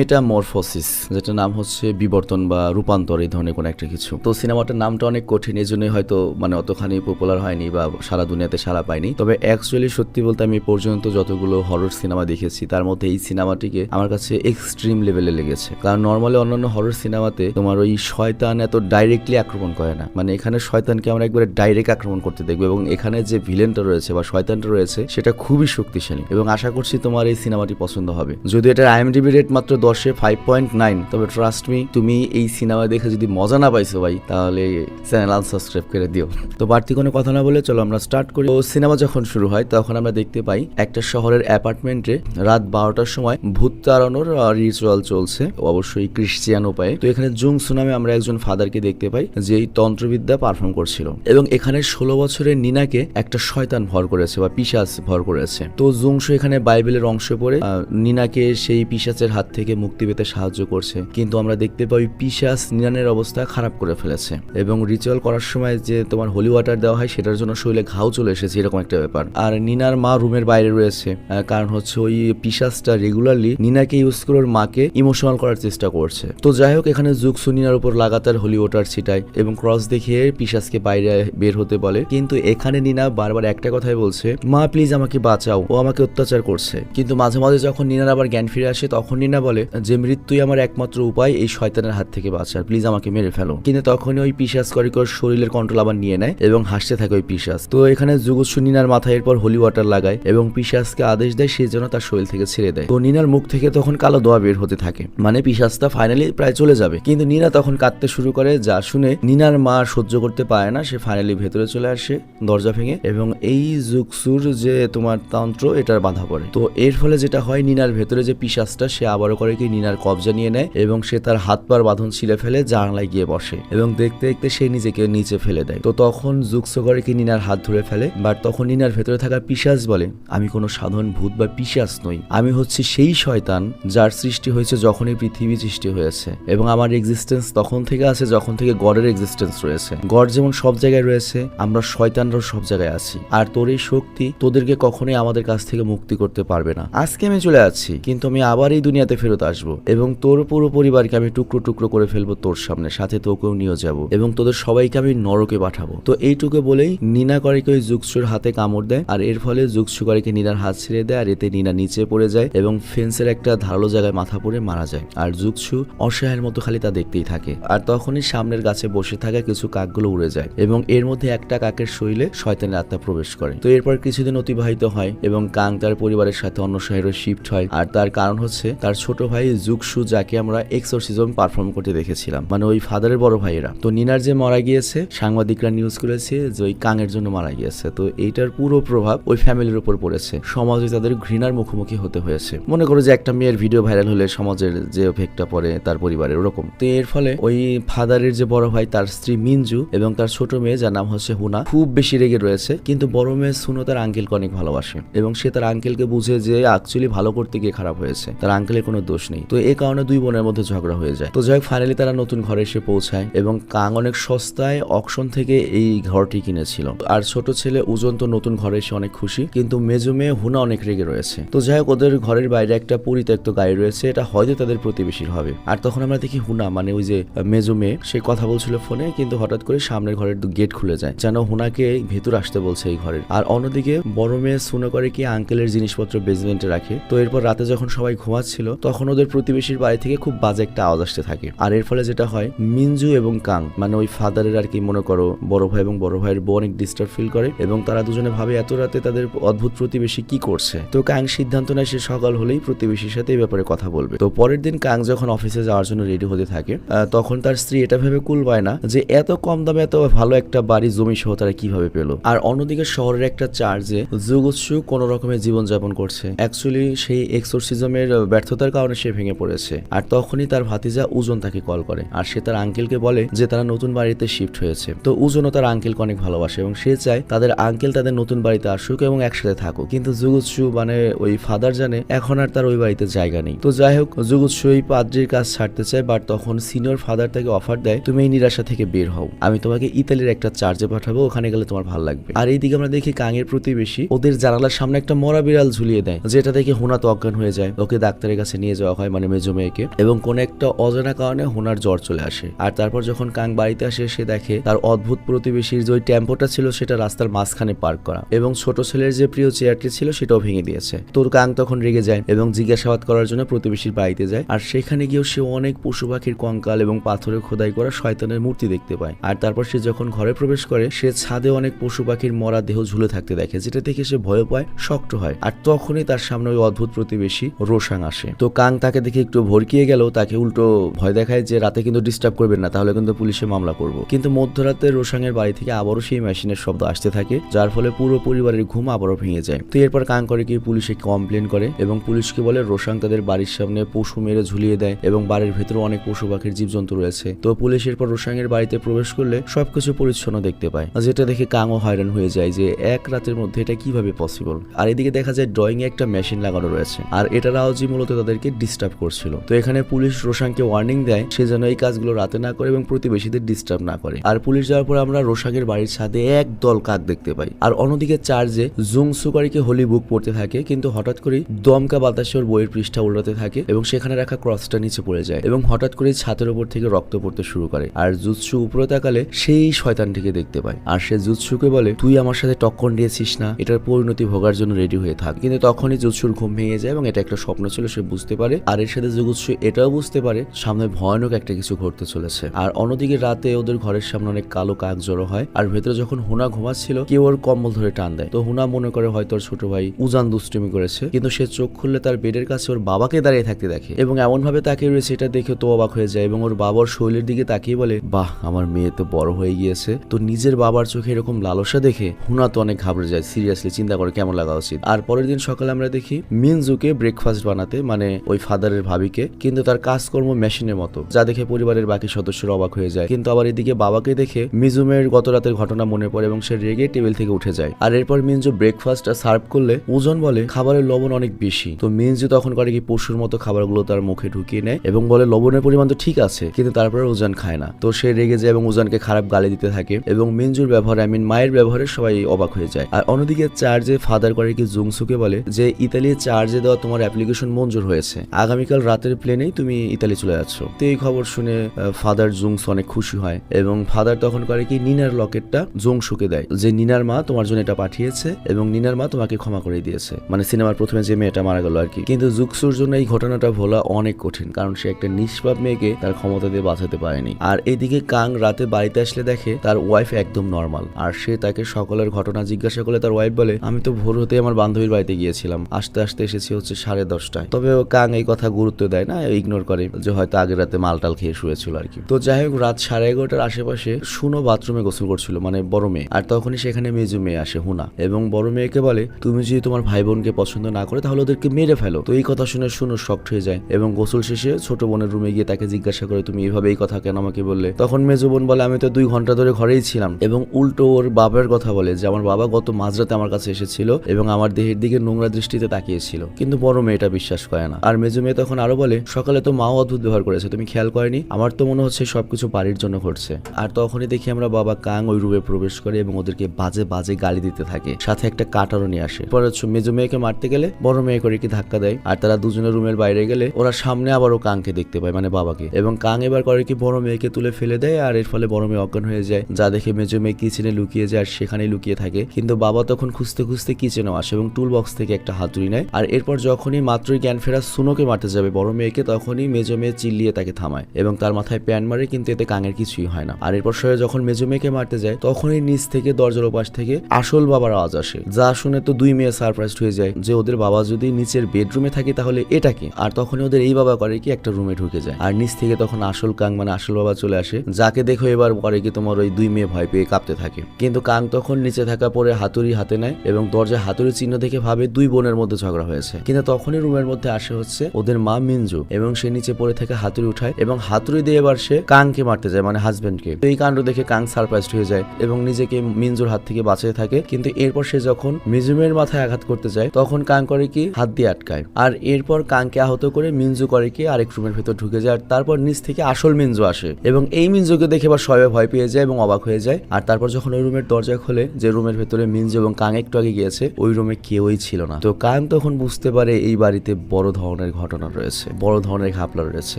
এটা মরফোসিস যেটা নাম হচ্ছে বিবর্তন বা রূপান্তর, এই ধরনের কোনো একটা কিছু। তো সিনেমাটার নামটা অনেক কঠিন এই জন্যই হয়তো মানে অতখানি পপুলার হয়নি বা সারা দুনিয়াতে সারা পায়নি। তবে অ্যাকচুয়ালি সত্যি বলতে আমি পর্যন্ত যতগুলো হরর সিনেমা দেখেছি, তার মধ্যে এই সিনেমাটিকে আমার কাছে এক্সট্রিম লেভেলে লেগেছে। কারণ নর্মালি অন্যান্য হরর সিনেমাতে তোমার ওই শয়তান এত ডাইরেক্টলি আক্রমণ করে না। মানে এখানে শয়তানকে আমরা একবারে ডাইরেক্ট আক্রমণ করতে দেখব এবং এখানে যে ভিলেনটা রয়েছে বা শয়তানটা রয়েছে, সেটা খুবই শক্তিশালী। এবং আশা করছি তোমার এই সিনেমাটি পছন্দ হবে। যদি এটার আইএমডিবি রেট মাত্র দশে ফাইভ পয়েন্ট নাইন তবে ট্রাস্ট মি তুমি এই সিনেমা দেখে যদি মজা না পাইছো ভাই, তাহলে চ্যানেল আনসাবস্ক্রাইব করে দিও। তো বাড়তি কোনো কথা না বলে চলো আমরা স্টার্ট করি। সিনেমা যখন শুরু হয়, তখন আমরা দেখতে পাই একটা শহরের অ্যাপার্টমেন্টে রাত বারোটার সময় ভূত তাড়ানোর রিচুয়াল চলছে। অবশ্যই ক্রিশ্চিয়ান উপায়ে। তো এখানে জুংসু নামে আমরা একজন ফাদারকে দেখতে পাই যে এই তন্ত্রবিদ্যা পারফর্ম করছিল। এবং এখানে ষোলো বছরের নিনাকে একটা শয়তান ভর করেছে বা পিশাচ ভর করেছে। তো জুংসু এখানে বাইবেলের অংশ পড়ে নিনাকে সেই পিশাচের হাত থেকে মুক্তি পেতে সাহায্য করছে। কিন্তু আমরা দেখতে পাই পিশাচ নিনানের অবস্থা খারাপ করে ফেলেছে। এবং রিচুয়াল করার সময় যে তোমার হোলি ওয়াটার দেওয়া হয়, সেটার জন্য শরীরে ঘাও চলে এসেছে, এরকম একটা ব্যাপার। আর নিনার মা রুমের বাইরে রয়েছে। কারণ হচ্ছে ওই পিশাচটা রেগুলারলি নিনাকে ইউজ করে ওর মাকে ইমোশনাল করার চেষ্টা করছে। তো যাই হোক, এখানে জুকসু নিনার উপর লাগাতার হোলি ওয়াটার ছিটায় এবং ক্রস দেখিয়ে পিশাচকে বাইরে বের হতে বলে। কিন্তু এখানে নিনা বারবার একটা কথাই বলছে, মা প্লিজ আমাকে বাঁচাও। ও আমাকে অত্যাচার করছে। কিন্তু মাঝে মাঝে যখন নিনার আবার জ্ঞান ফিরে আসে, তখন নিনা বলে যে মৃত্যুই আমার একমাত্র উপায়, এই শয়তানের হাত থেকে বাঁচার। প্লিজ আমাকে মেরে ফেলো। কিন্তু তখনই ওই পিশাচ করিকর শরীরের কন্ট্রোল আবার নিয়ে নেয় এবং হাসতে থাকে ওই পিশাচ। তো এখানে জুগুৎসু নিনার মাথায় এরপর হোলি ওয়াটার লাগায় এবং পিশাচকে আদেশ দেয় সে যেন তার শরীর থেকে ছেড়ে দেয়। তো নিনার মুখ থেকে তখন কালো দোয়া বের হতে থাকে। মানে পিশাচটা ফাইনালি প্রায় চলে যাবে। কিন্তু নিনা তখন কাঁদতে শুরু করে, যা শুনে নিনার মা সহ্য করতে পারে না। সে ফাইনালি ভেতরে চলে আসে, দরজা ভেঙে এবং এই জুকসুর যে তোমার তন্ত্র, এটার বাধা পড়ে। তো এর ফলে যেটা হয়, নিনার ভেতরে যে পিশাচটা, সে আবারও করে কি নিনার কবজা নিয়ে নেয় এবং সে তার হাত পার বাঁধন ছিলে ফেলে জানলায় গিয়ে বসে এবং দেখতে দেখতে সে নিজেকে নিচে ফেলে দেয়। তো তখন জুকসো করে কি নিনার হাত ধরে ফেলে, বাট তখন নিনার ভেতরে থাকা পিশাচ বলে, আমি কোনো সাধারণ ভূত বা পিশাচ নই। আমি হচ্ছে সেই শয়তান যার সৃষ্টি হয়েছে যখনই পৃথিবী সৃষ্টি হয়েছে এবং আমার এক্সিস্টেন্স তখন থেকে আছে যখন থেকে গডের এক্সিস্টেন্স রয়েছে। গড যেমন সব জায়গায় রয়েছে, আমরা শয়তানরাও সব জায়গায় আছি। আর তোর এই শক্তি তোদেরকে কখনোই আমাদের কাছ থেকে মুক্তি করতে পারবে না। আজকে আমি চলে যাচ্ছি, কিন্তু আমি আবার এই দুনিয়াতে ফেরত আসব। এবং তোর পুরো পরিবারকে আমি টুকরো টুকরো করে ফেলব তোর সামনে, সাথে তোকেও নিয়ে যাব এবং তোদের সবাইকে আমি নরকে পাঠাবো। তো এইটুকু বলেই নিনা করিকে ওই জুকসুর হাতে কামড় দেয়, আর এর ফলে জুকসু করিকে নিনার হাত ছেড়ে দেয়, আর এতে নিনা নিচে পড়ে যায় এবং ফেন্সের একটা ধারালো জায়গায় মাথা পড়ে মারা যায়। আর জুকসু অসহায়ের মতো খালি তা দেখতেই থাকে। আর তখনই সামনের গাছে বসে থাকা কিছু কাকগুলো উড়ে যায় এবং এর মধ্যে একটা কাকের শরীরে শয়তানের আত্মা প্রবেশ করে। তো এরপর কিছুদিন অতিবাহিত হয় এবং কাং তার পরিবারের সাথে অন্য শহরে শিফট হয়। আর তার কারণ হচ্ছে তার ছোট ভাই জুকসু, যাকে আমরা এক্সোরসিজম পারফর্ম করতে দেখেছিলাম। মানে ওই ফাদারের বড় ভাইয়েরা। তো নিনার যে মারা গিয়েছে, সাংবাদিকরা নিউজ করেছে যে ওই কাঙের জন্য মারা গিয়েছে। তো এইটার পুরো প্রভাব ওই ফ্যামিলির উপর পড়েছে। সমাজে তাদের ঘৃণার মুখোমুখি হতে হয়েছে। মনে করো যে একটা মেয়ের ভিডিও ভাইরাল হলে সমাজের যে এফেক্টটা পড়ে, তার পরিবারের ওরকম। তো এর ফলে ওই ফাদারের যে বড় ভাই, তার স্ত্রী মিনজু এবং তার ছোট মেয়ে, যার নাম হচ্ছে হুনা, খুব বেশি রেগে রয়েছে। কিন্তু বড় মেয়ে সুনো তার আঙ্কেলকে অনেক ভালোবাসে। এবং সে তার আঙ্কেলকে বুঝে যে অ্যাকচুয়ালি ভালো করতে গিয়ে খারাপ হয়েছে। তার আঙ্কেলের কোনো দোষ নেই। তো এই কারণে দুই বোনের মধ্যে ঝগড়া হয়ে যায়। তো যাই হোক ফাইনালি তারা নতুন ঘরে এসে পৌঁছায় এবং কাং অনেক সস্তায় অকশন থেকে এই ঘরটি কিনেছিল। আর ছোট ছেলে উজন তো নতুন ঘরে এসে অনেক খুশি, কিন্তু মেজো মেয়ে হুনা অনেক রেগে রয়েছে। তো যাই হোক ওদের ঘরের বাইরে একটা পরিত্যক্ত গাড়ি রয়েছে, এটা হয়তো তাদের প্রতিবেশীর হবে। আর তখন আমরা দেখি হুনা মানে ওই যে মেজো মেয়ে, সে কথা বলছিল ফোনে, কিন্তু হঠাৎ করে সামনের ঘরের গেট খুলে যায়, যেন হুনাকে ভেতর আসতে বলছে এই ঘরের। আর অন্যদিকে বড় মেয়ে শুনে করে কি আঙ্কেলের জিনিসপত্র বেসমেন্টে রাখে। তো এরপর রাতে যখন সবাই ঘুমাচ্ছিল তখন ওদের প্রতিবেশীর বাড়ি থেকে খুব বাজে একটা আওয়াজ আসতে থাকে। আর এর ফলে যেটা হয়, মিনজু এবং কাং মানে ওই ফাদারের আর কি মনে করো, বড় ভাই এবং বড় ভাইয়ের বউ অনেক ডিস্টার্ব ফিল করে এবং তারা দুজনে ভাবে, এত রাতে তাদের অদ্ভুত প্রতিবেশী কি করছে? তো কাং সিদ্ধান্ত নেয় সে সকাল হলেই প্রতিবেশীর সাথে এই ব্যাপারে কথা বলবে। তো পরের দিন কাং যখন অফিসে যাওয়ার জন্য রেডি হতে থাকে তখন তার স্ত্রী এটা ভেবে কুল পায় না যে, এত কম দামে এত ভালো একটা বাড়ি জমি সহ তারা কীভাবে পেল? আর অন্যদিকে শহরের একটা চার্জে জুগুৎসু কোন রকমের জীবনযাপন করছে। অ্যাকচুয়ালি সেই এক্সোরসিজমের ব্যর্থতার কারণে সে ভেঙে পড়েছে। আর তখনই তার ভাতিজা উজন তাকে কল করে। আর সে তার আঙ্কেলকে বলে যে, তারা নতুন বাড়িতে শিফট হয়েছে। তো উজনও তার আঙ্কেলকে অনেক ভালোবাসে এবং সে চায় তাদের আঙ্কেল তাদের নতুন বাড়িতে আসুক এবং একসাথে থাকুক। কিন্তু জুগুৎসু মানে ওই ফাদার জানে, এখন আর তার ওই বাড়িতে জায়গা নেই। তো যাই হোক, জুগুৎসু এই পাদ্রির কাজ ছাড়তে চায় বাট তখন সিনিয়র ফাদার তাকে অফার দেয়, তুমি এই নিরাশা থেকে বের হও। আমি তোমাকে ইতালির একটা চার্জে পাঠাবো, ওখানে গেলে তোমার ভালো লাগবে। আর এইদিকে আমরা দেখি কাঙের প্রতিবেশী, ওদের জানালার সামনে একটা মরা বিড়াল ঝুলিয়ে দেয়, যেটা দেখে হোনা তো অজ্ঞান হয়ে যায়। ওকে ডাক্তারের কাছে নিয়ে যাওয়া দেওয়া হয় মানে মেজো মেয়েকে, এবং কোন একটা অজানা কারণে হোনার জ্বর চলে আসে। আর তারপর যখন কাং বাড়িতে আসে, সে দেখে তার অদ্ভুত প্রতিবেশীর যে ওই টেম্পোটা ছিল, সেটা রাস্তার মাঝখানে পার্ক করা। এবং ছোট ছেলের যে প্রিয় চেয়ারটি ছিল, সেটাও ভেঙে দিয়েছে। তোর কাং তখন রেগে যায় এবং জিজ্ঞাসাবাদ করার জন্য প্রতিবেশীর বাড়িতে যায়। আর সেখানে গিয়েও সে অনেক পশু পাখির কঙ্কাল এবং পাথরে খোদাই করা শয়তানের মূর্তি দেখতে পায়। আর তারপর সে যখন ঘরে প্রবেশ করে, সে ছাদে অনেক পশু পাখির মরা দেহ ঝুলে থাকতে দেখে, যেটা দেখে সে ভয় পায়, শক্ত হয়। আর তখনই তার সামনে ওই অদ্ভুত প্রতিবেশী রোশাং আসে। তো কাং তাকে দেখে একটু ভরকিয়ে গেল, তাকে উল্টো ভয় দেখায় যে রাতে কিন্তু ডিস্টার্ব করবেন না, তাহলে কিন্তু পুলিশে মামলা করব। কিন্তু মধ্যরাতে রোশাংয়ের বাড়ি থেকে আবারও সেই মেশিনের শব্দ আসতে থাকে, যার ফলে পুরো পরিবারের ঘুম আবারও ভেঙে যায়। তো এরপর কাং করে কি পুলিশে কমপ্লেন করে এবং পুলিশকে বলে, রোশাং তাদের বাড়ির সামনে পশু মেরে ঝুলিয়ে দেয় এবং বাড়ির ভেতরে অনেক পশু পাখির জীবজন্তু রয়েছে। তো পুলিশ এরপর রোশাংয়ের বাড়িতে প্রবেশ করলে সবকিছু পরিচ্ছন্ন দেখতে পায়। যেটা দেখে কাংও হয়রান হয়ে যায় যে এক রাতের মধ্যে এটা কীভাবে পসিবল আর এদিকে দেখা যায় ড্রয়িং এ একটা মেশিন লাগানো রয়েছে। আর এটার আওয়াজই মূলত তাদেরকে ডিস্টার্ব করছিল। তো এখানে পুলিশ রোশাংকে ওয়ার্নিং দেয়, সে যেন এই কাজগুলো রাতে না করে এবং প্রতিবেশীদের ডিস্টার্ব না করে। আর পুলিশ যাওয়ার পর আমরা রোশাংয়ের বাড়ির ছাদে এক দল কাক দেখতে পাই। আর অন্যদিকে চার্জে জুং সুকারিকে হোলি বুক পড়তে থাকে, কিন্তু হঠাৎ করেই দমকা বাতাসে ওর বইয়ের পৃষ্ঠা উল্টাতে থাকে এবং সেখানে রাখা ক্রসটা নিচে পড়ে যায় এবং হঠাৎ করেই ছাতের উপর থেকে রক্ত পড়তে শুরু করে। আর জুৎসু উপরে তাকালে সেই শয়তানটিকে দেখতে পায়। আর সে জুৎসুকে বলে, তুই আমার সাথে টক্কর দিয়েছিস না, এটার পরিণতি ভোগার জন্য রেডি হয়ে থাক। কিন্তু তখনই জুৎসুর ঘুম ভেঙে যায় এবং এটা একটা স্বপ্ন ছিল, সে বুঝতে পারে আর এর সাথে জুৎসু এটাও বুঝতে পারে, সামনে ভয়ানক একটা কিছু ঘটতে চলেছে। আর অন্যদিকে রাতে ওদের ঘরের সামনে অনেক কালো কাক জড়ো হয়, আর ভেতরে যখন হুনা ঘুমাচ্ছিল, কেউ ওর কম্বল ধরে টান দেয়। তো হুনা মনে করে হয়তো ওর ছোট ভাই উজান দুষ্টুমি করেছে, কিন্তু সে চোখ খুললে তার বেডের কাছে ওর বাবাকে দাঁড়িয়ে থাকতে দেখে। এবং এমন ভাবে তাকিয়ে রয়েছে, এটা দেখে তো অবাক হয়ে যায়, এবং ওর বাবার শৈলের দিকে তাকিয়ে বলে, বাহ, আমার মেয়ে তো বড় হয়ে গিয়েছে। তো নিজের বাবার চোখে এরকম লালসা দেখে হুনা তো অনেক ঘাবড়ে যায়, সিরিয়াসলি, চিন্তা করে, কেমন লাগা উচিত? আর পরের দিন সকালে আমরা দেখি মিনজুকে ব্রেকফাস্ট বানাতে মানে ওই ফাদারের ভাবিকে, কিন্তু তার কাজকর্ম মেশিনের মতো, যা দেখে পরিবারের বাকি সদস্যরা অবাক হয়ে যায়। কিন্তু আবার এদিকে বাবাকে দেখে মিজুমের গত রাতের ঘটনা মনে পড়ে এবং সে রেগে টেবিল থেকে উঠে যায়। আর এরপর মিনজু ব্রেকফাস্ট সার্ভ করলে ওজন বলে খাবারের লবণ অনেক বেশি। তো মিনজু তখন করে কি পশুর মতো খাবারগুলো তার মুখে ঢুকিয়ে নেয় এবং বলে, লবণের পরিমাণ তো ঠিক আছে, কিন্তু তারপরে ওজন খায় না। তো সে রেগে যায় এবং ওজনকে খারাপ গালি দিতে থাকে এবং মিনজুর ব্যবহারে আই মিন মায়ের ব্যবহারে সবাই অবাক হয়ে যায়। আর অন্যদিকে চার্জে ফাদার করে কি জুংসুকে বলে যে, ইতালির চার্জে দেওয়া তোমার অ্যাপ্লিকেশন মঞ্জুর হয়েছে। আগামীকাল রাতের প্লেনেই তুমি ইতালি চলে যাচ্ছ। তো এই খবর শুনে ফাদার জুংস অনেক খুশি হয় এবং ফাদার তখন করে কি নিনার লকেটটা জংসুকে দেয় যে, নিনার মা তোমার জন্য এটা পাঠিয়েছে এবং নিনার মা তোমাকে ক্ষমা করে দিয়েছে। মানে সিনেমার প্রথমে যে মেয়েটা মারা গেল আর কি কিন্তু জুকসুর জন্য এই ঘটনাটা ভোলা অনেক কঠিন, কারণ সে একটা নিষ্পাপ মেয়েকে তার ক্ষমতা দিয়ে বাঁচাতে পারেনি। আর এদিকে কাং রাতে বাড়িতে আসলে দেখে তার ওয়াইফ একদম নর্মাল আর সে তাকে সকলের ঘটনা জিজ্ঞাসা করলে তার ওয়াইফ বলে, আমি তো ভোর হতে আমার বান্ধবীর বাড়িতে গিয়েছিলাম, আসতে আসতে এসেছি হচ্ছে সাড়ে দশটায়। তবে কাং এই কথা গুরুত্ব দেয় না ইগনোর করে যে হয়তো আগের রাতে মালটাল খেয়ে শুয়েছিল আর কি। তো যাই হোক, রাত সাড়ে এগারোটার আশেপাশে শুনো বাথরুমে গোসল করছিল মানে বড় মেয়ে। আর তখনই সেখানে মেজু মেয়ে আসে, হুনা। এবং বড় মেয়েকে বলে, তুমি যদি তোমার ভাই বোনকে পছন্দ না করে, তাহলে ওদেরকে মেরে ফেলো। তো এই কথা শুনে শুনো শক্ট হয়ে যায় এবং গোসল শেষে ছোট বোনের রুমে গিয়ে তাকে জিজ্ঞাসা করে, তুমি এইভাবে এই কথা কেন আমাকে বললে? তখন মেজো বোন বলে, আমি তো দুই ঘণ্টা ধরে ঘরেই ছিলাম। এবং উল্টো ওর বাবার কথা বলে যে, আমার বাবা গত মাঝরাতে আমার কাছে এসেছিল এবং আমার দেহের দিকে নোংরা দৃষ্টিতে তাকিয়েছিল। কিন্তু বড় মেয়েটা বিশ্বাস করে না। আর মেজো মেয়ে তখন আরও বলে, সকালে তো মাও অদ্ভুত ব্যবহার করেছে, তুমি খেয়াল করেনি? আমার তো মনে হচ্ছে সবকিছু বাড়ির জন্য ঘটছে। আর তখনই দেখি আমরা বাবা কাং ওই রুমে প্রবেশ করে এবং ওদেরকে বাজে বাজে গালি দিতে থাকে। সাথে একটা কাটারও নিয়ে আসে। পরে হচ্ছে মেজো মেয়েকে মারতে গেলে বড় মেয়ে করে কি ধাক্কা দেয়, আর তারা দুজনের রুমের বাইরে গেলে ওরা সামনে আবারও কাংকে দেখতে পায় মানে বাবাকে। এবং কাং এবার করে কি বড় মেয়েকে তুলে ফেলে দেয়, আর এর ফলে বড় মেয়ে অজ্ঞান হয়ে যায়, যা দেখে মেজো মেয়ে কিচেনে লুকিয়ে যায়, আর সেখানে লুকিয়ে থাকে। কিন্তু বাবা তখন খুঁজতে খুঁজতে কিচেনেও আসে এবং টুল বক্স থেকে একটা হাতুড়ি নেয়। আর এরপর যখনই মাত্রই জ্ঞান ফেরা সুনোকে মারতে যাবে। বড় মেয়েকে তখনই মেজো মেয়ে চিল্লিয়ে তাকে থামায় এবং তার মাথায় প্যান মারে কিন্তু এতে কাঙের কিছুই হয় না। আর এরপর সে যখন মেজো মেয়েকে মারতে যায়, তখনই নিচ থেকে দরজার ওপাশ থেকে আসল বাবার আওয়াজ আসে। যা শুনে তো দুই মেয়ে সারপ্রাইজ হয়ে যায় যে ওদের বাবা যদি নিচের বেডরুমে থাকে তাহলে এটা কি? আর তখনই ওদের এই বাবা করে কি একটা রুমে ঢুকে যায়। আর নিচ থেকে তখন আসল কাং মানে আসল বাবা চলে আসে, যাকে দেখো এবার করে কি তোমার ওই দুই মেয়ে ভয় পেয়ে কাঁপতে থাকে। কিন্তু কাং তখন নিচে থাকা পরে হাতুড়ি হাতে নেয় এবং দরজায় হাতুড়ি চিহ্ন দেখে ভাবে দুই বোনের মধ্যে ঝগড়া হয়েছে। কিন্তু তখনই রুমের মধ্যে আসে হচ্ছে ওদের মা মিনজু এবং সে নিচে পড়ে থেকে হাতুড়ি উঠায় এবং হাতুড়ি দিয়ে এবার সে কাংকে মারতে যায় মানে হাজবেন্ডকে তো এই কাণ্ড দেখে কাং সারপ্রাইজড হয়ে যায় এবং নিজেকে মিনজুর হাত থেকে বাঁচিয়ে থাকে। কিন্তু এরপর সে যখন মিজুমের মাথায় আঘাত করতে যায়, তখন কাং করে কি? হাত দিয়ে আটকায়। আর এরপর কাংকে আহত করে মিনজু করে কি? আরেক রুমের ভেতর ঢুকে যায় আর তারপর নিচ থেকে আসল মিনজু আসে। এবং এই মিনজুকে দেখে এবার সবাই ভয় পেয়ে যায় এবং অবাক হয়ে যায়। আর তারপর যখন ওই রুমের দরজা খোলে, যে রুমের ভেতরে মিনজু এবং কাং একটু আগে গিয়েছে, ওই রুমে কেউই ছিল না। তো কাং তখন বুঝতে পারে এই বাড়িতে বড় ধরনের ধরনের ঘটনা রয়েছে, বড় ধরনের ঘাপলা রয়েছে।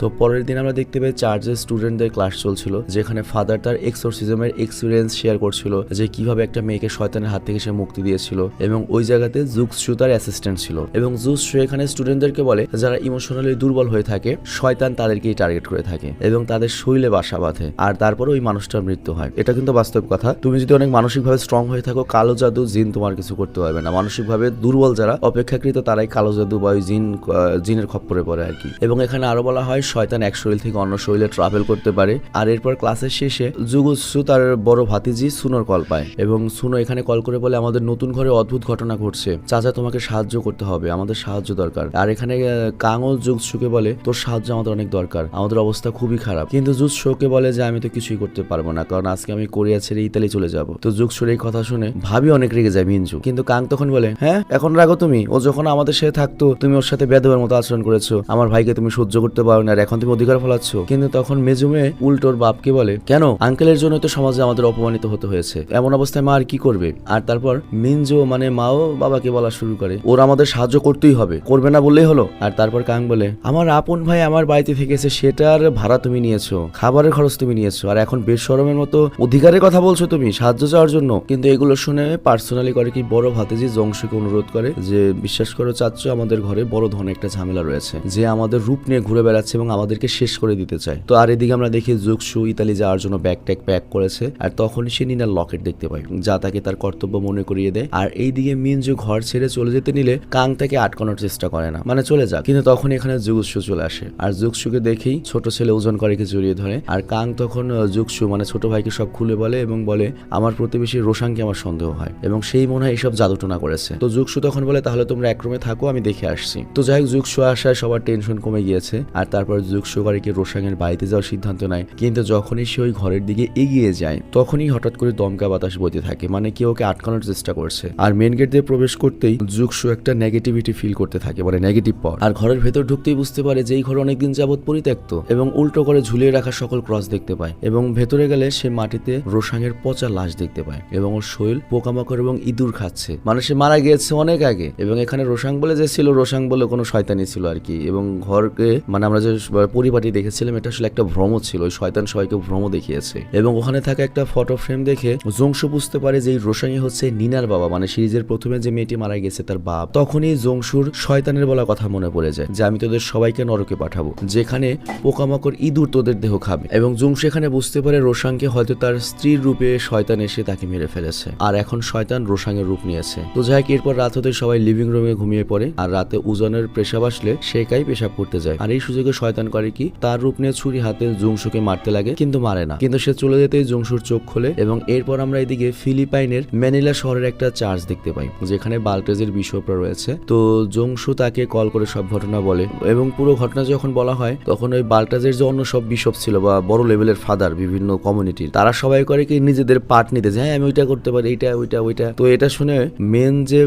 তো পরের দিন আমরা দেখতে পাই চার্চের স্টুডেন্টদের ক্লাস চলছিল, যেখানে ফাদার তার এক্সোরসিজমের এক্সপিরিয়েন্স শেয়ার করছিল, যে কীভাবে একটা মেয়েকে শয়তানের হাত থেকে সে মুক্তি দিয়েছিল এবং ওই জায়গাতে জুকসু তার অ্যাসিস্ট্যান্ট ছিল। এবং জুকসু এখানে স্টুডেন্টদেরকে বলে, যারা ইমোশনালি দুর্বল হয়ে থাকে, শয়তান তাদেরকেই টার্গেট করে থাকে এবং তাদের শৈলে বাসা বাঁধে, আর তারপরে ওই মানুষটার মৃত্যু হয়। এটা কিন্তু বাস্তব কথা। তুমি যদি অনেক মানসিকভাবে স্ট্রং হয়ে থাকো, কালো জাদু জিন তোমার কিছু করতে পারবে না। মানসিকভাবে দুর্বল যারা, অপেক্ষাকৃত তারাই কালো জাদু বা ওই জিন জিনের খপ্পরে পড়ে আর কি। এবং এখানে আরও বলা হয় শয়তান এক শরীর থেকে অন্য শরীরে ট্রাভেল করতে পারে। আর এরপর ক্লাসের শেষে জুগুৎসু তার বড় ভাতিজি সুনোর কল পায়। এবং সুনো এখানে কল করে বলে আমাদের নতুন ঘরে অদ্ভুত ঘটনা ঘটছে। চাচা তোমাকে সাহায্য করতে হবে। আমাদের সাহায্য দরকার। আর এখানে আহ, কাঙও জুৎসুকে বলে তোর সাহায্য আমাদের অনেক দরকার। আমাদের অবস্থা খুবই খারাপ। কিন্তু জুৎসুকে বলে যে আমি তো কিছুই করতে পারব না। কারণ আজকে আমি কোরিয়া ছেড়ে ইতালি চলে যাব। তো জুৎসুর এই কথা শুনে ভাবি অনেক রেগে যায় মিনজু। কিন্তু কাং তখন বলে হ্যাঁ এখন রাগো তুমি। ও যখন আমাদের সাথে থাকতো তুমি ওর সাথে বেদবের মতো আচরণ করেছ। আমার ভাইকে তুমি সহ্য করতে পারো না এখন তুমি অধিকার ফলাচ্ছ। কিন্তু তখন মেজুমে উল্টোর বাপকে বলে, কেন? আঙ্কেলের জন্য তো সমাজে আমাদের অপমানিত হতে হয়েছে। এমন অবস্থায় মা আর কি করবে? আর তারপর মিনজো মানে মাও বাবাকে বলা শুরু করে, ওর আমাদের সাহায্য করতেই হবে। করবে না বললেই হলো? আর তারপর কাং বলে, আমার আপন ভাই আমার বাড়িতে থেকেছে সেটার ভাড়া তুমি নিয়েছো। খাবারের খরচ তুমি নিয়েছো। আর এখন বেশ সরমের মতো অধিকারের কথা বলছো তুমি, সাহায্য চাওয়ার জন্য? কিন্তু এগুলো শুনে পার্সোনালি করে কি বড় ভাতিজি জংশুকে অনুরোধ করে যে, বিশ্বাস করো চাচ্ছ আমাদের ঘরে বড় ধন একটা ঝামেলা রয়েছে, যে আমাদের রূপ নিয়ে ঘুরে বেড়াচ্ছে এবং আমাদেরকে শেষ করে দিতে চায়। তো আর এদিকে আমরা দেখি জুকসু ইতালি যাওয়ার জন্য ব্যাগ ট্যাগ প্যাক করেছে, আর তখনই সে নিনার লকেট দেখতে পায়, যা তাকে তার কর্তব্য মনে করিয়ে দেয়। আর এইদিকে মিনজু ঘর ছেড়ে চলে যেতে নিলে কাং তাকে আটকানোর চেষ্টা করে না মানে চলে যাক। কিন্তু তখন এখানে জুগসু চলে আসে, আর জুকসুকে দেখেই ছোট ছেলে ওজন করেকে জড়িয়ে ধরে। আর কাং তখন জুকসু মানে ছোট ভাইকে সব খুলে বলে এবং বলে, আমার প্রতিবেশী রোশানকে আমার সন্দেহ হয়। এবং সেই মনে হয় এইসব জাদুটোনা করেছে। তো জুকসু তখন বলে, তাহলে তোমরা এক রুমে থাকো, আমি দেখে আসছি। তো যাই হোক জুকসু আসায় সবার টেনশন কমে গিয়েছে। আর তারপর জুকসু গাড়িকে রোশানের বাড়িতে যাওয়ার সিদ্ধান্ত নেয়? কিন্তু যখনই সে ওই ঘরের দিকে এগিয়ে যায়, তখনই হঠাৎ করে দমকা বাতাস বইতে থাকে মানে কেউ ওকে আটকানোর চেষ্টা করছে। আর মেন গেট দিয়ে প্রবেশ করতেই জুকসু একটা নেগেটিভিটি ফিল করতে থাকে মানে নেগেটিভ পর আর ঘরের ভেতর ঢুকতেই বুঝতে পারে যে এই ঘর অনেকদিন যাবৎ পরিত্যক্ত এবং উল্টো করে ঝুলিয়ে রাখা সকল ক্রস দেখতে পায় এবং ভেতরে গেলে সে মাটিতে রোশাঙের পচা লাশ দেখতে পায় এবং ওর শৈল, পোকামাকড় এবং ইঁদুর খাচ্ছে। মানে সে মারা গিয়েছে অনেক আগে এবং এখানে রোশাং বলে যে ছিল রোশাং বলে কোনো শয়তানি ছিল আর কি। এবং ঘরকে মানে আমরা যে পরিপাটি দেখেছিলাম, এটা আসলে একটা ভ্রম ছিল। ওই শয়তান সবাইকে ভ্রম দেখিয়েছে। এবং ওখানে থাকা একটা ফটো ফ্রেম দেখে জংশু বুঝতে পারে যে এই রোশাঙি হচ্ছে নিনার বাবা। মানে সিরিজের প্রথমে যে মেয়েটি মারা গেছে তার বাপ, তখনই জংশুর শয়তানের বলা কথা মনে পড়ে যায় যে, আমি তোদের সবাইকে নরকে পাঠাবো। যেখানে পোকামাকড় ইঁদুর তোদের দেহ খাবে। এবং জংশু এখানে বুঝতে পারে রোশাংকে হয়তো তার স্ত্রীর রূপে শয়তান এসে তাকে মেরে ফেলেছে। আর এখন শয়তান রোশাংয়ের রূপ নিয়েছে। তো যাই এরপর রাত হতে সবাই লিভিং রুমে ঘুমিয়ে পড়ে। আর রাতে উজনের পেশাব আসলে সে একাই পেশাব করতে যায়। আর এই সুযোগে শয়তান করে কি? তার রূপ নিয়ে ছুরি হাতে জংশুকে মারতে লাগে, কিন্তু মারে না। কিন্তু সে চলে যেতেই জংশুর চোখ খোলে এবং এরপর আমরা এদিকে ফিলিপাইনের ম্যানিলা শহরের একটা চার্চ দেখতে পাই, যেখানে বাল্টেজের বিশপরা রয়েছে। তো জংশু তাকে কল করে সব ঘটনা বলে এবং পুরো ঘটনা যখন বলা হয়, তখন ওই বাল্টাজের যে অন্য সব বিশপ ছিল বা বড় লেভেলের ফাদার, বিভিন্ন কমিউনিটির, তারা সবাই করে কি নিজেদের পার্ট নিতে যে হ্যাঁ আমি ওইটা করতে পারি, এইটা, ওইটা ওইটা। তো এটা শুনে মেন যে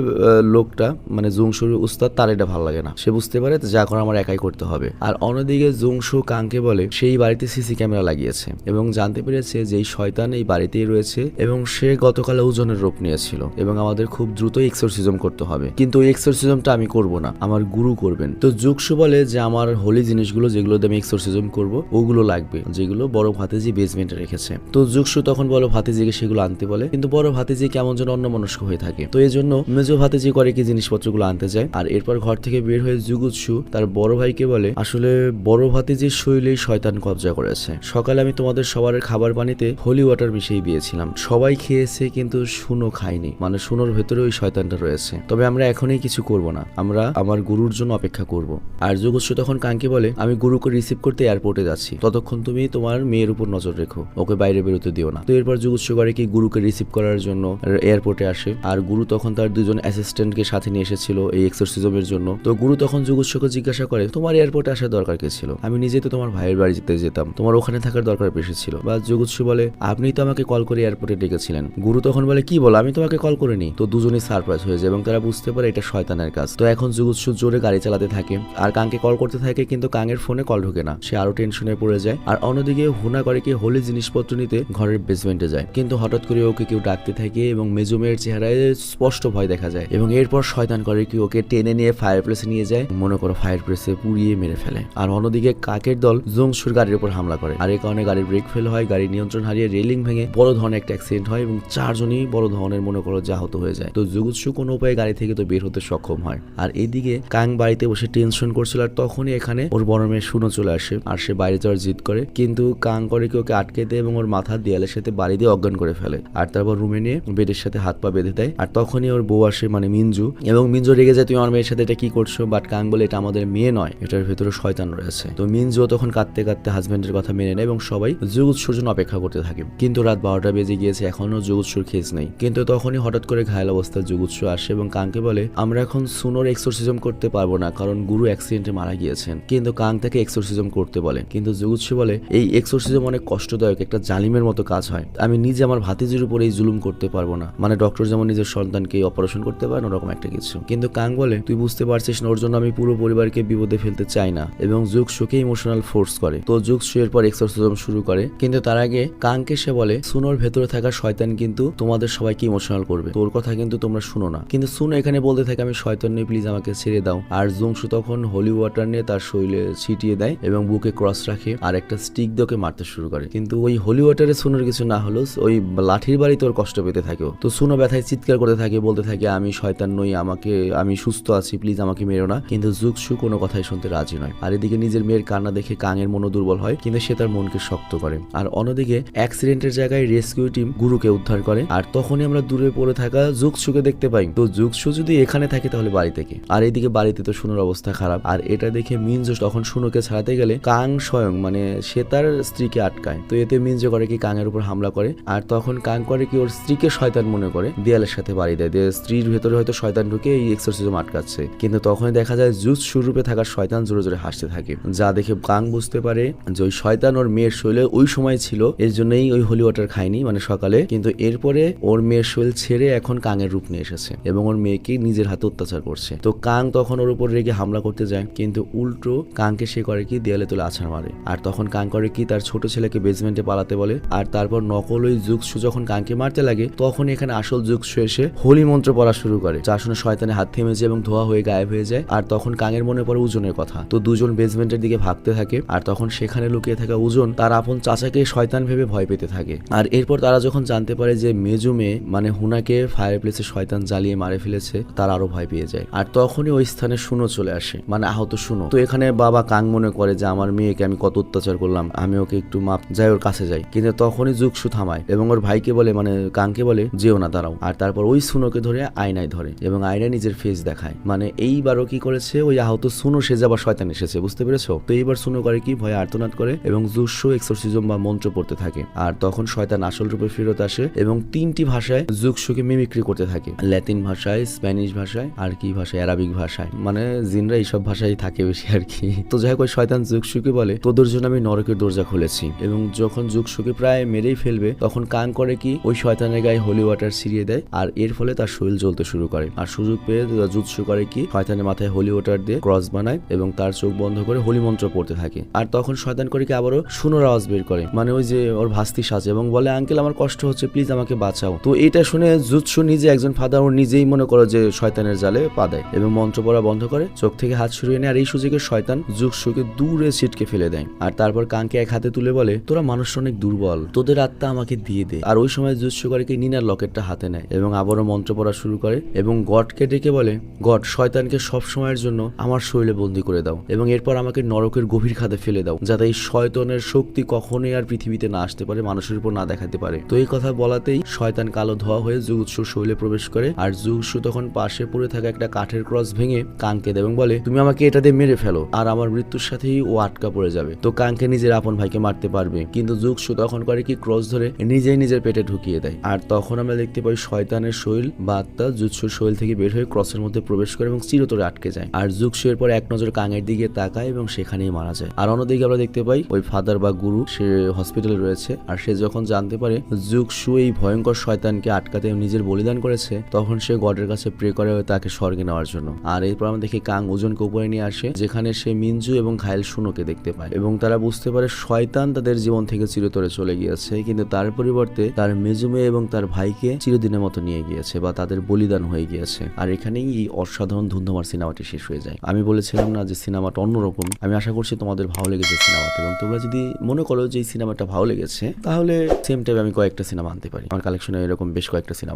লোকটা মানে জংশুর উস্তাদ, তার এটা ভালো লাগে না। সে বুঝতে পারে যা করা আমার একাই করতে হবে। আর অন্যদিকে জংশু কাংকে বলে, সেই বাড়িতে সিসি ক্যামেরা লাগিয়েছে এবং জানতে পেরেছে যে এই শয়তান এই বাড়িতেই রয়েছে এবং সে গতকাল ওজনের রূপ নিয়েছিল এবং আমাদের খুব দ্রুত এক্সোরসিজম করতে হবে। কিন্তু ওই এক্সোরসিজমটা আমি করব না, আমার গুরু করবেন। তো জুকসু বলে যে, আমার হোলি জিনিসগুলো, যেগুলো আমি এক্সোরসিজম করব, ওগুলো লাগবে, যেগুলো বড় ভাতিজি বেসমেন্টে রেখেছে। তো জুকসু তখন বলো ভাতিজিকে সেগুলো আনতে বলে, কিন্তু বড় ভাতিজি কেমন যেন অন্যমনস্ক হয়ে থাকে। তো এই জন্য মেজো ভাতিজি করে কি জিনিসপত্রগুলো আনতে যায়, আর এরপর ঘর থেকে বের হয়ে জুগুৎসু তার বড় ভাইকে বলে, আসলে বড় ভাতিজির শৈলেই শয়তান কবজা করেছে। সকালে আমি তোমাদের সবার খাবার পানিতে হোলি ওয়াটার মিশিয়ে দিয়েছিলাম। সবাই খেয়েছে কিন্তু শুনো খায়নি। মানে শুনোর ভেতরে ওই শয়তানটা রয়েছে। তবে আমরা এখনই কিছু করব না। আমরা আমার গুরুর জন্য অপেক্ষা করব। আর যোগস্ব তখন কাঙ্কি বলে, আমি গুরুকে রিসিভ করতে এয়ারপোর্টে যাচ্ছি। ততক্ষণ তুমি তোমার মেয়ের উপর নজর রেখো। ওকে বাইরে বেরোতে দিও না। তো এরপর যোগস্ব করে কি গুরুকে রিসিভ করার জন্য এয়ারপোর্টে আসে। আর গুরু তখন তার দুজন অ্যাসিস্ট্যান্টকে সাথে নিয়ে এসেছিল এই এক্সোরসিজমের জন্য। তো গুরু তখন যোগস্বকে জিজ্ঞাসা করে, তোমার এয়ারপোর্টে আসার দরকার কে ছিল? আমি নিজে তো তোমার ভাইয়ের বাড়ি যেতে যেতাম। তোমার ওখানে থাকার দরকার বেশি ছিল। বা যোগস্ব বলে আপনি তো আমাকে কল করে এয়ারপোর্টে ডেকেছিলেন। গুরু তখন বলে, কি বলো? আমি তোমাকে কল করিনি। তো দুজনেই সারপ্রাইজ হয়ে যায় এবং তারা বুঝতে পারে এটা শয়তানের কাজ। তো এখন জুগুৎসু জোরে গাড়ি চালাতে থাকে। আর কাঙ্কে কল করতে থাকে কিন্তু কাঙের ফোনে কল ঢোকে না। সে আরও টেনশনে পড়ে যায়। আর অন্যদিকে হুনা করে কি হোলি জিনিসপত্র নিতে ঘরের বেসমেন্টে যায়। কিন্তু হঠাৎ করে ওকে কেউ ডাকতে থাকে এবং মেজুমের চেহারায় স্পষ্ট ভয় দেখা যায়। এবং এরপর শয়তান করে কি ওকে টেনে নিয়ে ফায়ার প্লেসে নিয়ে যায়। মনে করো ফায়ার প্রেসে পুড়িয়ে মেরে ফেলে। আর অন্যদিকে কাকের দল জংশুর গাড়ির উপর হামলা করে। আর এই কারণে গাড়ির ব্রেক ফেল হয়, গাড়ির নিয়ন্ত্রণ হারিয়ে রেলিং ভেঙে বড় ধরনের একটা অ্যাক্সিডেন্ট হয় এবং চারজনই বড় ধরনের মনে করো জাহত হয়ে যায়। তো জুগুৎসু কোনো উপায়ে গাড়ি থেকে তো বের হতে সক্ষম হয়। আর এদিকে কাং বাড়িতে বসে টেনশন করছিল আর তখনই এখানে ওর বড় মেয়ে শুনো চলে আসে আর সে বাইরে যাওয়ার জিদ করে। কিন্তু কাং করে কি ওকে আটকে দেয় এবং ওর মাথা দেয়ালের সাথে বাড়ি দিয়ে অজ্ঞান করে ফেলে। আর তারপর রুমে নিয়ে বেডের সাথে হাত পা বেঁধে দেয়। আর তখনই ওর বউ আসে মানে মিনজু। এবং মিনজু রেগে যায়, তুমি আমার মেয়ের সাথে এটা কি করছ? বাট কাং বলে এটা আমাদের মেয়ে নয়, এটার ভেতরে শয়তান রয়েছে। তো মিনজু তখন কাঁদতে কাঁদতে হাজবেন্ডের কথা মেনে নেয় এবং সবাই জুগুৎসুর জন্য অপেক্ষা করতে থাকে। কিন্তু রাত বারোটা বেজে গিয়েছে এখনও জুগুৎসুর খেজ নেই। কিন্তু তখনই হঠাৎ করে ঘায়াল অবস্থায় জুগুৎসু আসে এবং কাংকে বলে, আমরা এখন সুনোর এক্সোরসিজম করতে পারব না, কারণ গুরু অ্যাক্সিডেন্টে মারা গিয়েছেন। কিন্তু কাং তাকে এক্সোরসিজম করতে বলে। কিন্তু জুগুৎসু বলে, এই এক্সোরসিজম অনেক কষ্টদায়ক, একটা জালিমের মতো কাজ হয়। আমি নিজে আমার ভাতিজির উপর এই জুলুম করতে পারব না। মানে ডক্টর যেমন নিজের সন্তানকে অপারেশন করতে পারেন, ওরকম একটা কিছু। কিন্তু কাং বলে, তুই বুঝতে পারছিস না, ওর জন্য আমি পুরো পরিবারকে বিপদে ফেলতে চাই না এবং যুগ সুকে ইমোশনাল ফোর্স করে। তো যুগ সু এরপর এক্সোরসিজম শুরু করে। কিন্তু তার আগে কাংকে সে বলে, সুনোর ভেতরে থাকা শয়তান কিন্তু তোমাদের সবাইকে ইমোশনাল করবে। তোর কথা কিন্তু তোমরা শুনো না। কিন্তু সুনো এখানে বলতে থাকে, আমি শয়তান নই প্লিজ আমাকে ছেড়ে দাও। আর জুংসু তখন হোলি ওয়াটার নিয়ে তার শরীরে ছিটিয়ে দেয় এবং বুকে ক্রস রাখে আর একটা স্টিক দোকে মারতে শুরু করে। কিন্তু ওই হোলি ওয়াটারে সুনোর কিছু না হলো ওই লাঠির বাড়ি তোর কষ্ট পেতে থাকে ও। তো সুনো ব্যথায় চিৎকার করতে থাকে, বলতে থাকে, আমি শয়তান নই, আমাকে, আমি সুস্থ আছি প্লিজ আমাকে মেরো না। কিন্তু জুকসু কোনো কথাই শুনতে রাজি নয়। আর এদিকে নিজের মেয়ের কান্না দেখে কাঙের মনো দুর্বল হয়, কিন্তু সে তার মনকে শক্ত করে। আর অন্যদিকে অ্যাক্সিডেন্টের জায়গায় রেস্কিউ টিম গুরুকে উদ্ধার করে। আর তখনই আমরা দূরে পড়ে থাকা জুকসুকে দেখতে পাই। তো জুকসু যদি এখানে থাকে তাহলে বাড়ি থেকে। আর এদিকে বাড়িতে তো শুনোর অবস্থা খারাপ। আর এটা দেখে মিনজো তখন শুনোকে ছাড়াতে গেলে কাং স্বয়ং মানে সে তার স্ত্রীকে আটকায়। তো এতে মিনজো করে কি কাঙের উপর হামলা করে? আর তখন কাং করে কি ওর স্ত্রীকে শয়তান মনে করে? দেয়ালের সাথে বাড়ি দেয়। স্ত্রীর ভেতরে হয়তো শয়তান ঢুকে এই এক্সোরসিজম আটকাচ্ছে। কিন্তু তখনই দেখা যায় জুস সুরূপে থাকা শয়তান জোরে জোরে হাসতে থাকে। যা দেখে কাং বুঝতে পারে যে ওই শয়তান ওর মেয়ের শৈলে ওই সময় ছিল, এর জন্যই ওই হোলি ওয়াটার খায়নি মানে সকালে। কিন্তু এরপরে ওর মেয়ের শৈল ছেড়ে এখন কাঙের রূপ নিয়ে এসেছে এবং ওর মেয়েকে নিজের হাতে অত্যাচার করছে। তো কাং তখন ওর উপর রেগে হামলা করতে যায়, কিন্তু উল্টো কাংকে সে করে কি, দেয়ালে তুলে আছাড় মারে। আর তখন কাং করে কি, তার ছোট ছেলেকে বেসমেন্টে পালাতে বলে। আর তারপর নকল ওই যুগসু যখন কাংকে মারতে লাগে তখন এখানে আসল যুগসু এসে হোলি মন্ত্র পড়া শুরু করে, যা শুনে শয়তানের হাত থেমে যায় এবং ধোয়া হয়ে গায়েব হয়ে যায়। আর তখন কাঙের মনে পড়ে উজনের কথা। তো দুজন বেসমেন্টের দিকে ভাগতে থাকে, আর তখন সেখানে লুকিয়ে থাকা উজন তার আপন চাচাকে শয়তান ভেবে ভয় পেতে থাকে। আর এরপর তারা যখন জানতে পারে যে মেজুমে মানে হুনাকে ফায়ার প্লেসে শয়তান জ্বালিয়ে মারে ফেলেছে, তার আরও ভয় পেয়ে যায়। আর তখনই ওই স্থানে শুনো চলে আসে মানে আহত শুনো তো এখানে বাবা কাং মনে করে যে, আমার মেয়েকে আমি কত অত্যাচার করলাম, আমি ওকে একটু মাপ, যাই ওর কাছে যাই। কিন্তু তখনই যুগসু থামায় এবং ওর ভাইকে বলে মানে কাংকে বলে, যেও না, দাঁড়াও। আর তারপর ওই সুনোকে ধরে আয়নায় ধরে এবং আয়নায় নিজের ফেস দেখায়। মানে এইবারও কি করেছে? ওই আহত সুনো সে যাবার শয়তান এসেছে। বুঝতে পেরেছ? তো এইবার সুনো করে কি? ভয়ে আর্তনাদ করে এবং জুসু এক্সোরসিজম বা মন্ত্র পড়তে থাকে। আর তখন শয়তান আসল রূপে ফেরত আসে এবং তিনটি ভাষায় জুকসুকে মিমিক্রি করতে থাকে। ল্যাতিন ভাষায়, স্প্যানিশ ভাষায়, আর কি ভাষায়? অ্যারাবিক ভাষায়। মানে জিনরা এইসব ভাষায় থাকে বেশি আর কি। তো যাই হোক, ওই শয়তান জুকসুকে বলে তোদের জন্য আমি নরকের দরজা খুলেছি। এবং যখন জুকসুকে প্রায় মেরেই ফেলবে, তখন কান করে কি? ওই শয়তানের গায়ে হোলি ওয়াটার ছিড়িয়ে দেয়, আর এর ফলে তার শরীর জ্বলতে শুরু করে। আর সুযোগ পেয়ে জুৎসু করে কি? শয়তানের মাথায় হোলি ওয়াটার দিয়ে ক্রস বানায় এবং তার চোখ বন্ধ করে হোলি মন্ত্র পড়তে থাকে। আর তখন শয়তান করে কি আবারও সুনোর আওয়াজ বের করে। মানে ওই যে ওর ভাস্তি সাজে এবং বলে, আঙ্কেল, আমার কষ্ট হচ্ছে, প্লিজ আমাকে বাঁচাও। তো এটা শুনে জুৎসু নিজে একজন ফাদার ওর নিজেই মনে করো যে শয়তানের জালে পা দেয় এবং মন্ত্র পড়া বন্ধ করে চোখ থেকে হাত সরিয়ে নেয়, আর এই সুযোগে শয়তান জুৎসুকে দূরে ছিটকে ফেলে দেয়। আর তারপর কানকে এক হাতে তুলে বলে, তোরা মানুষ অনেক দুর্বল, তোদের আত্মা আমাকে দিয়ে দে। আর ওই সময় জুৎসু করে কি নিনার লকেটটা হাতে নেয় এবং আবারও মন্ত্র পড়া শুরু করে এবং গডকে ডেকে বলে, গড, শয়তানকে সব সময়ের জন্য আমার শরীরে বন্দি করে দাও এবং এরপর আমাকে নরকের গভীর খাতে ফেলে দাও, যাতে এই শয়তানের শক্তি কখনোই আর পৃথিবীতে না আসতে পারে, মানুষের উপর না দেখাতে পারে। তো এই কথা বলাতেই শয়তান কালো ধোয়া হয়ে জুগুৎসুর শৈলে প্রবেশ করে, আর জুগুৎসু তখন পাশে পড়ে থাকা একটা কাঠের ক্রস ভেঙে কাঙ্কে দেয় এবং বলে, তুমি আমাকে এটা দিয়ে মেরে ফেলো, আর আমার মৃত্যুর সাথেই ও আটকা পড়ে যাবে। তো কাঙ্কে নিজের আপন ভাইকে মারতে পারবে, কিন্তু জুগসু তখন করে কি ক্রস ধরে নিজেই নিজের পেটে ঢুকিয়ে দেয়। আর তখন আমরা দেখতে পাই শয়তানের শৈল বা আত্মা জুৎসুর শৈল থেকে বের হয়ে ক্রসের মধ্যে প্রবেশ করে এবং চিরতরে আটকে যায়। আর জুক শুয়ের পর এক নজর কাঙের দিকে তাকায় এবং সেখানেই মারা যায়। আর অন্যদিকে আমরা দেখতে পাই, ওই ফাদার বা গুরু সে হসপিটালে রয়েছে। আর সে যখন জানতে পারে জুকসু এই ভয়ঙ্কর শয়তানকে আটকাতে নিজের বলিদান করেছে, তখন সে গডের কাছে প্রে করে তাকে স্বর্গে নেওয়ার জন্য। আর এরপর আমরা দেখি কাং ওজনকে উপরে নিয়ে আসে, যেখানে সে মিনজু এবং ঘায়েল শুনোকে দেখতে পায়। এবং তারা বুঝতে পারে শয়তান তাদের জীবন থেকে চিরতরে চলে গিয়েছে, কিন্তু তার পরিবর্তে তার মেজুমে এবং তার ভাইকে চিরদিনের মতো নিয়ে গিয়েছে বা তাদের বলিদান হয়ে গিয়েছে। আর এখানেই এই অসাধারণ ধুন্ধমার সিনেমাটি শেষ হয়ে যায়। আমি বলেছিলাম না যে সিনেমাটা অন্যরকম। আমি আশা করছি তোমাদের ভালো লেগেছে সিনেমাটা এবং তোমরা যদি মনে করো যে এই সিনেমাটা ভালো লেগেছে, তাহলে সেম টাইপ আমি কয়েকটা সিনেমা আনতে পারি। আমার কালেকশনে এরকম বেশ কয়েকটা সিনেমা